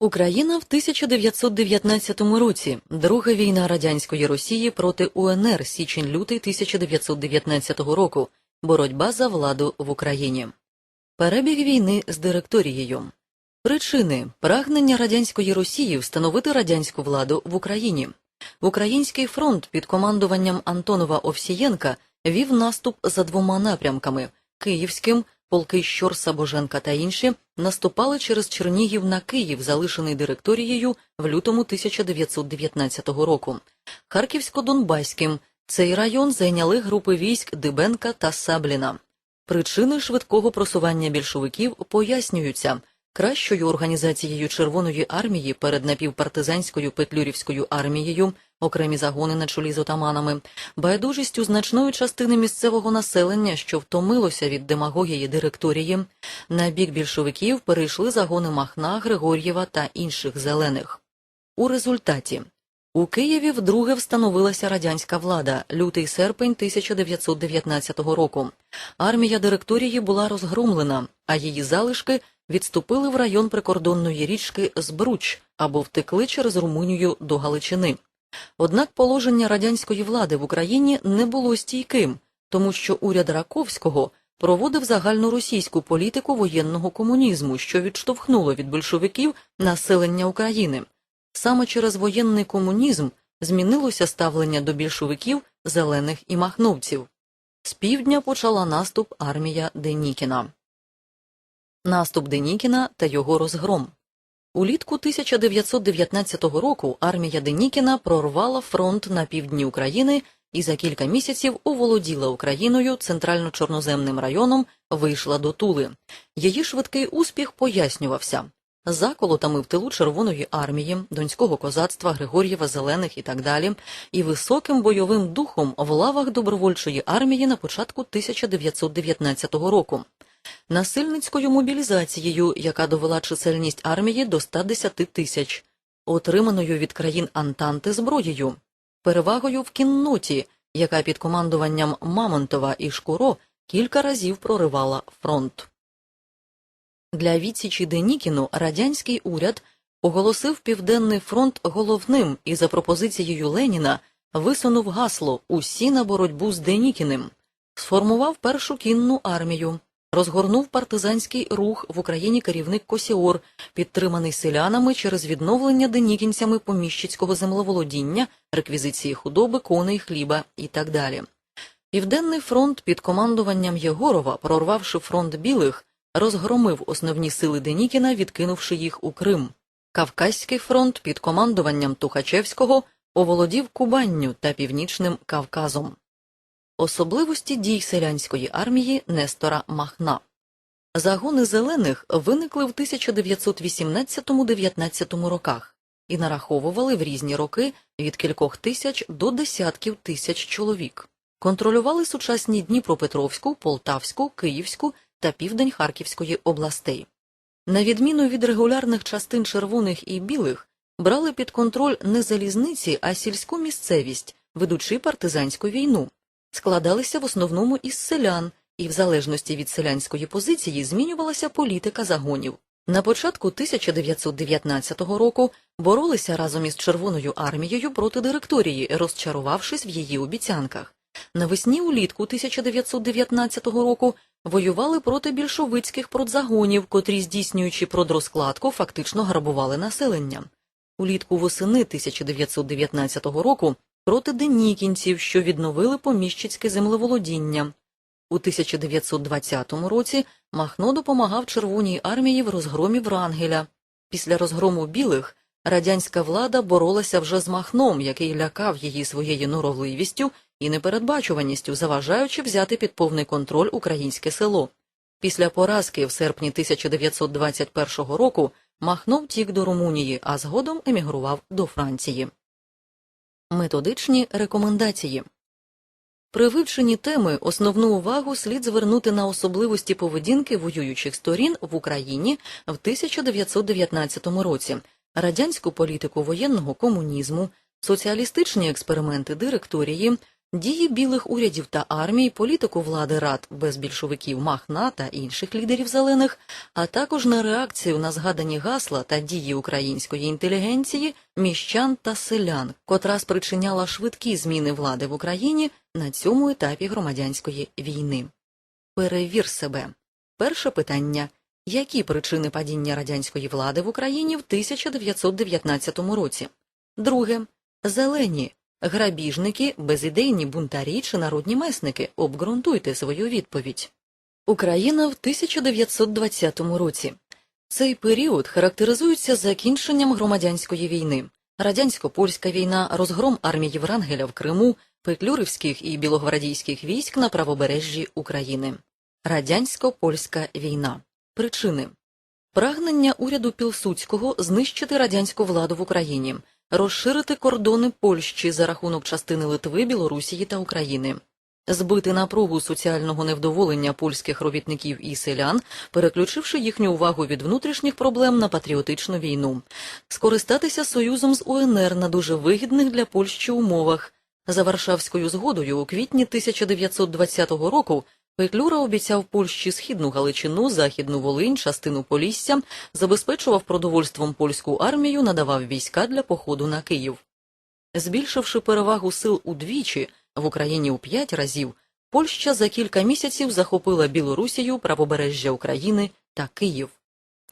Україна в 1919 році. Друга війна радянської Росії проти УНР січень-лютий 1919 року. Боротьба за владу в Україні. Перебіг війни з директорією. Причини прагнення радянської Росії встановити радянську владу в Україні. Український фронт під командуванням Антонова Овсієнка вів наступ за двома напрямками Київським, полки Щорса, Боженка та інші наступали через Чернігів на Київ, залишений директорією в лютому 1919 року. Харківсько-Донбаським цей район зайняли групи військ Дибенка та Сабліна. Причини швидкого просування більшовиків пояснюються кращою організацією Червоної армії перед напівпартизанською Петлюрівською армією, окремі загони на чолі з отаманами, байдужістю значної частини місцевого населення, що втомилося від демагогії директорії. На бік більшовиків перейшли загони Махна, Григор'єва та інших зелених. У результаті у Києві вдруге встановилася радянська влада, лютий серпень 1919 року. Армія директорії була розгромлена, а її залишки відступили в район прикордонної річки Збруч або втекли через Румунію до Галичини. Однак положення радянської влади в Україні не було стійким, тому що уряд Раковського проводив загальну російську політику воєнного комунізму, що відштовхнуло від большевиків населення України. Саме через воєнний комунізм змінилося ставлення до більшовиків, зелених і махновців. З півдня почала наступ армія Денікіна. Наступ Денікіна та його розгром. Улітку 1919 року армія Денікіна прорвала фронт на півдні України і за кілька місяців оволоділа Україною центрально-чорноземним районом, вийшла до Тули. Її швидкий успіх пояснювався заколотами в тилу Червоної армії, донського козацтва, Григор'єва, Зелених і так далі, і високим бойовим духом в лавах добровольчої армії на початку 1919 року. Насильницькою мобілізацією, яка довела чисельність армії до 110 тисяч, отриманою від країн Антанти зброєю, перевагою в кінноті, яка під командуванням Мамонтова і Шкуро кілька разів проривала фронт. Для відсічі Денікіну радянський уряд оголосив Південний фронт головним і за пропозицією Леніна висунув гасло Усі на боротьбу з Денікіним, сформував першу кінну армію, розгорнув партизанський рух в Україні керівник Косіор, підтриманий селянами через відновлення денікінцями поміщицького землеволодіння, реквізиції худоби, коней, хліба і так далі. Південний фронт під командуванням Єгорова, прорвавши фронт білих, розгромив основні сили Денікіна, відкинувши їх у Крим. Кавказький фронт під командуванням Тухачевського оволодів Кубанню та Північним Кавказом. Особливості дій селянської армії Нестора Махна. Загони зелених виникли в 1918-19 роках і нараховували в різні роки від кількох тисяч до десятків тисяч чоловік. Контролювали сучасні Дніпропетровську, Полтавську, Київську та південь Харківської областей. На відміну від регулярних частин червоних і білих, брали під контроль не залізниці, а сільську місцевість, ведучи партизанську війну, складалися в основному із селян, і в залежності від селянської позиції змінювалася політика загонів. На початку 1919 року боролися разом із Червоною армією проти директорії, розчарувавшись в її обіцянках. Навесні улітку 1919 року воювали проти більшовицьких продзагонів, котрі, здійснюючи продрозкладку, фактично грабували населення. Улітку восени 1919 року проти денікінців, що відновили поміщицьке землеволодіння. У 1920 році Махно допомагав Червоній армії в розгромі Врангеля. Після розгрому білих радянська влада боролася вже з Махном, який лякав її своєю норовливістю і непередбачуваністю, заважаючи взяти під повний контроль українське село. Після поразки в серпні 1921 року Махно втік до Румунії, а згодом емігрував до Франції. Методичні рекомендації. При вивченні теми основну увагу слід звернути на особливості поведінки воюючих сторін в Україні в 1919 році, радянську політику воєнного комунізму, соціалістичні експерименти директорії, Дії білих урядів та армій, політику влади рад без більшовиків Махна та інших лідерів зелених, а також на реакцію на згадані гасла та дії української інтелігенції, міщан та селян, котра спричиняла швидкі зміни влади в Україні на цьому етапі громадянської війни. Перевір себе. Перше питання. Які причини падіння радянської влади в Україні в 1919 році? Друге. Зелені. Грабіжники, безідейні бунтарі чи народні месники. Обґрунтуйте свою відповідь. Україна в 1920 році. Цей період характеризується закінченням громадянської війни. Радянсько-польська війна, розгром армії Врангеля в Криму, петлюрівських і білогвардійських військ на правобережжі України. Радянсько-польська війна. Причини прагнення уряду Пілсуцького знищити радянську владу в Україні, розширити кордони Польщі за рахунок частини Литви, Білорусії та України, збити напругу соціального невдоволення польських робітників і селян, переключивши їхню увагу від внутрішніх проблем на патріотичну війну, скористатися союзом з УНР на дуже вигідних для Польщі умовах. За Варшавською згодою у квітні 1920 року Петлюра обіцяв Польщі східну Галичину, західну Волинь, частину Полісся, забезпечував продовольством польську армію, надавав війська для походу на Київ. Збільшивши перевагу сил удвічі, в Україні у п'ять разів, Польща за кілька місяців захопила Білорусію, правобережжя України та Київ.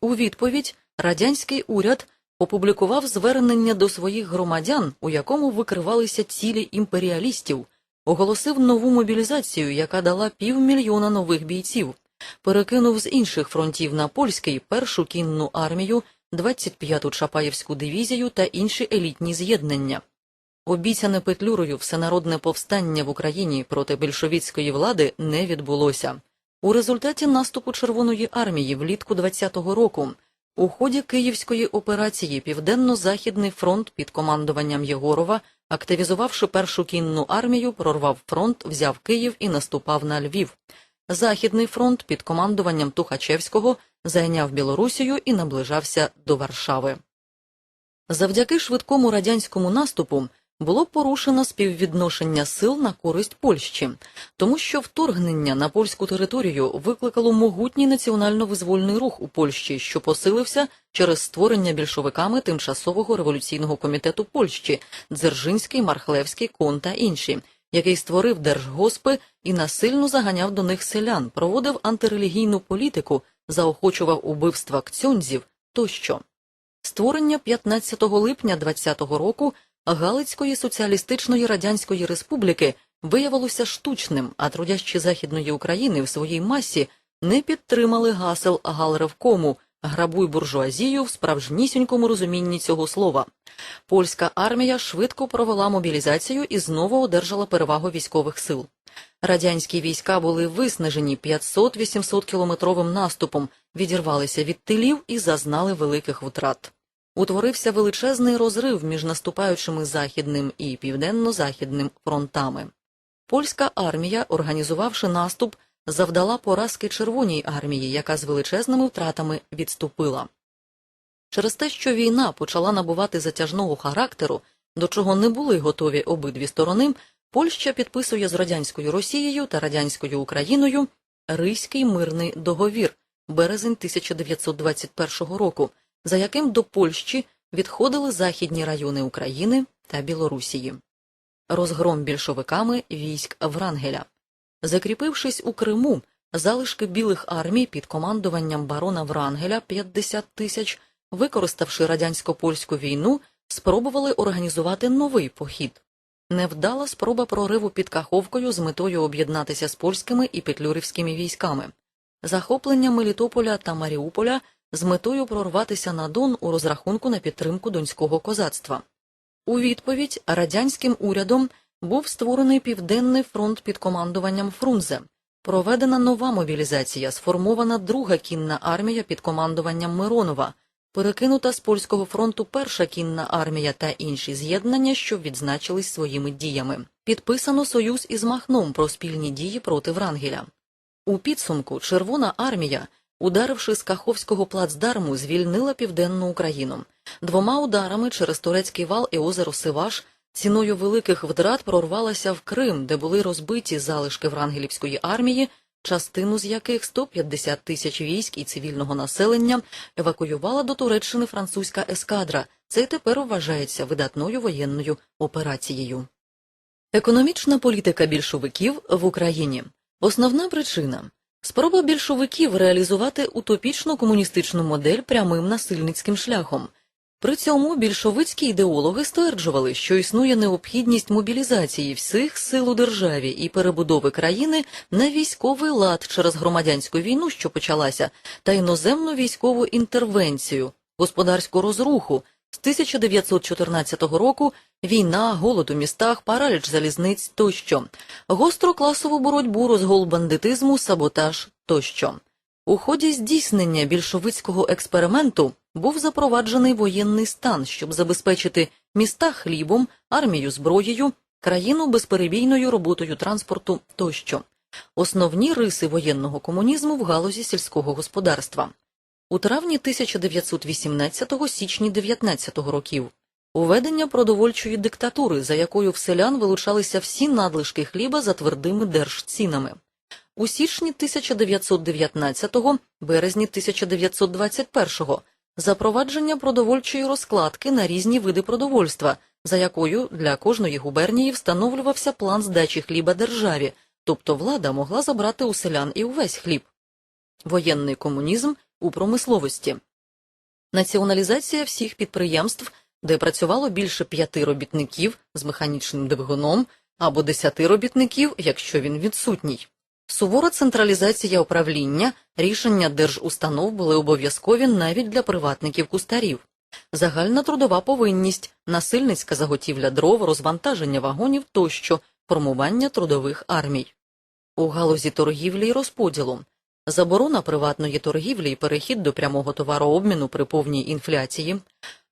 У відповідь радянський уряд опублікував звернення до своїх громадян, у якому викривалися цілі імперіалістів, оголосив нову мобілізацію, яка дала півмільйона нових бійців, перекинув з інших фронтів на польський першу кінну армію, 25-ту Чапаєвську дивізію та інші елітні з'єднання. Обіцяне Петлюрою всенародне повстання в Україні проти більшовіцької влади не відбулося. У результаті наступу Червоної армії влітку 20-го року у ході Київської операції Південно-Західний фронт під командуванням Єгорова, активізувавши першу кінну армію, прорвав фронт, взяв Київ і наступав на Львів. Західний фронт під командуванням Тухачевського зайняв Білорусію і наближався до Варшави. Завдяки швидкому радянському наступу було порушено співвідношення сил на користь Польщі, тому що вторгнення на польську територію викликало могутній національно-визвольний рух у Польщі, що посилився через створення більшовиками тимчасового революційного комітету Польщі Дзержинський, Мархлевський, Кон та інші, який створив держгоспи і насильно заганяв до них селян, проводив антирелігійну політику, заохочував убивства кцьонзів тощо. Створення 15 липня 20-го року Галицької соціалістичної радянської республіки виявилося штучним, а трудящі Західної України в своїй масі не підтримали гасел Галревкому грабуй буржуазію в справжнісінькому розумінні цього слова. Польська армія швидко провела мобілізацію і знову одержала перевагу військових сил. Радянські війська були виснажені 500-800 кілометровим наступом, відірвалися від тилів і зазнали великих втрат утворився величезний розрив між наступаючими західним і південно-західним фронтами. Польська армія, організувавши наступ, завдала поразки Червоній армії, яка з величезними втратами відступила. Через те, що війна почала набувати затяжного характеру, до чого не були готові обидві сторони, Польща підписує з радянською Росією та радянською Україною Ризький мирний договір березень 1921 року, за яким до Польщі відходили західні райони України та Білорусії. Розгром більшовиками військ Врангеля. Закріпившись у Криму, залишки білих армій під командуванням барона Врангеля 50 тисяч, використавши радянсько-польську війну, спробували організувати новий похід. Невдала спроба прориву під Каховкою з метою об'єднатися з польськими і петлюрівськими військами. Захоплення Мелітополя та Маріуполя з метою прорватися на Дон у розрахунку на підтримку донського козацтва. У відповідь радянським урядом був створений Південний фронт під командуванням Фрунзе, проведена нова мобілізація, сформована друга кінна армія під командуванням Миронова, перекинута з польського фронту перша кінна армія та інші з'єднання, що відзначились своїми діями. Підписано союз із Махном про спільні дії проти Врангеля. У підсумку Червона армія ударивши з Каховського плацдарму, звільнила південну Україну. Двома ударами через турецький вал і озеро Сиваш ціною великих втрат прорвалася в Крим, де були розбиті залишки Врангелівської армії, частину з яких 150 тисяч військ і цивільного населення евакуювала до Туреччини французька ескадра. Це тепер вважається видатною воєнною операцією. Економічна політика більшовиків в Україні. Основна причина спроба більшовиків реалізувати утопічну комуністичну модель прямим насильницьким шляхом. При цьому більшовицькі ідеологи стверджували, що існує необхідність мобілізації всіх сил у державі і перебудови країни на військовий лад через громадянську війну, що почалася, та іноземну військову інтервенцію, господарську розруху. З 1914 року війна, голод у містах, параліч залізниць тощо, гостру класову боротьбу, розгул бандитизму, саботаж тощо. У ході здійснення більшовицького експерименту був запроваджений воєнний стан, щоб забезпечити міста хлібом, армію зброєю, країну безперебійною роботою транспорту тощо. Основні риси воєнного комунізму в галузі сільського господарства. У травні 1918 січні 19 років уведення продовольчої диктатури, за якою в селян вилучалися всі надлишки хліба за твердими держцінами. У січні 1919, березні 1921-го запровадження продовольчої розкладки на різні види продовольства, за якою для кожної губернії встановлювався план здачі хліба державі, тобто влада могла забрати у селян і увесь хліб. Воєнний комунізм у промисловості. Націоналізація всіх підприємств, де працювало більше п'яти робітників з механічним двигуном або десяти робітників, якщо він відсутній. Сувора централізація управління, рішення держустанов були обов'язкові навіть для приватників кустарів. Загальна трудова повинність, насильницька заготівля дров, розвантаження вагонів тощо, формування трудових армій. У галузі торгівлі й розподілу заборона приватної торгівлі і перехід до прямого товарообміну при повній інфляції,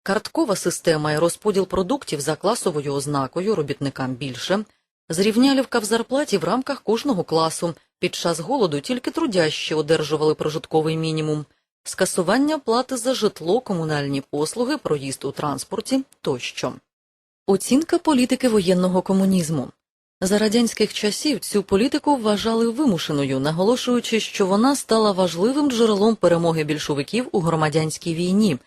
карткова система і розподіл продуктів за класовою ознакою робітникам більше, зрівнялівка в зарплаті в рамках кожного класу, під час голоду тільки трудящі одержували прожитковий мінімум, скасування плати за житло, комунальні послуги, проїзд у транспорті тощо. Оцінка політики воєнного комунізму. За радянських часів цю політику вважали вимушеною, наголошуючи, що вона стала важливим джерелом перемоги більшовиків у громадянській війні,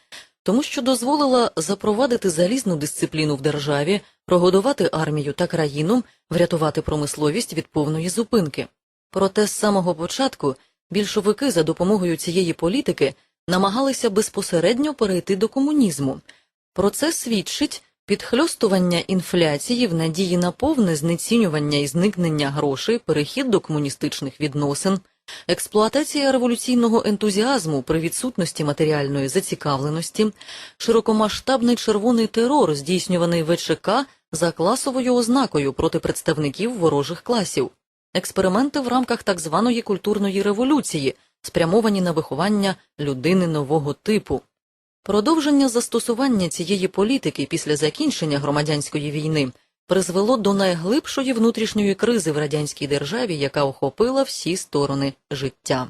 тому що дозволила запровадити залізну дисципліну в державі, прогодувати армію та країну, врятувати промисловість від повної зупинки. Проте з самого початку більшовики за допомогою цієї політики намагалися безпосередньо перейти до комунізму. Про це свідчить підхльостування інфляції в надії на повне знецінювання і зникнення грошей, перехід до комуністичних відносин, експлуатація революційного ентузіазму при відсутності матеріальної зацікавленості, широкомасштабний червоний терор, здійснюваний ВЧК за класовою ознакою проти представників ворожих класів, експерименти в рамках так званої культурної революції, спрямовані на виховання людини нового типу. Продовження застосування цієї політики після закінчення громадянської війни призвело до найглибшої внутрішньої кризи в радянській державі, яка охопила всі сторони життя.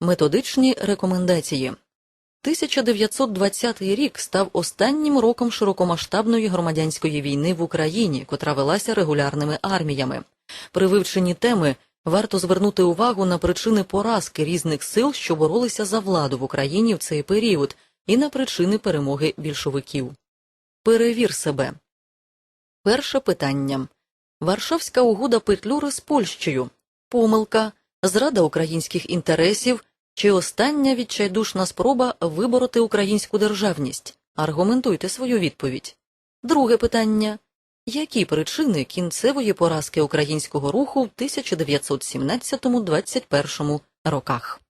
Методичні рекомендації 1920 рік став останнім роком широкомасштабної громадянської війни в Україні, котра велася регулярними арміями. При вивченні теми варто звернути увагу на причини поразки різних сил, що боролися за владу в Україні в цей період, і на причини перемоги більшовиків. Перевір себе. Перше питання. Варшавська угода Петлюри з Польщею. Помилка, зрада українських інтересів чи остання відчайдушна спроба вибороти українську державність. Аргументуйте свою відповідь. Друге питання. Які причини кінцевої поразки українського руху в 1917-21 роках?